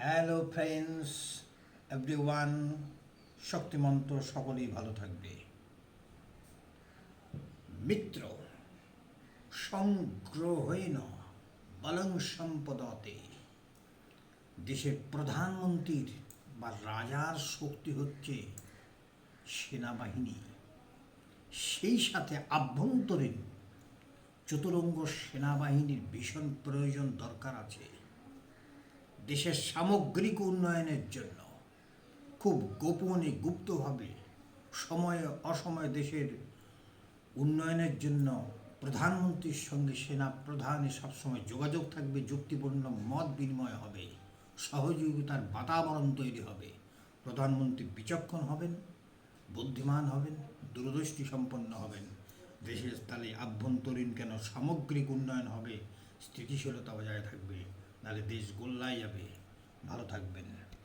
Hello friends everyone শক্তিমন্ত সকলেই ভালো থাকবে। মিত্র, সংগ্রহেণ বলং সম্পদতে। দেশের প্রধানমন্ত্রীর বা রাজার শক্তি হচ্ছে সেনাবাহিনী। সেই সাথে আভ্যন্তরীণ চতুরঙ্গ সেনাবাহিনীর ভীষণ প্রয়োজন দরকার আছে। দেশের সামগ্রিক উন্নয়নের জন্য খুব গোপনে গুপ্তভাবে সময়ে অসময়ে দেশের উন্নয়নের জন্য প্রধানমন্ত্রীর সঙ্গে সেনা প্রধানের সবসময় যোগাযোগ থাকবে, যুক্তিপূর্ণ মত বিনিময় হবে, সহযোগিতার বাতাবরণ তৈরি হবে। প্রধানমন্ত্রী বিচক্ষণ হবেন, বুদ্ধিমান হবেন দূরদৃষ্টি সম্পন্ন হবেন। দেশের তাহলে আভ্যন্তরীণ কেন সামগ্রিক উন্নয়ন হবে, স্থিতিশীলতা বজায় থাকবে। নাহলে দেশ গোল্লাই যাবে ভালো থাকবেন।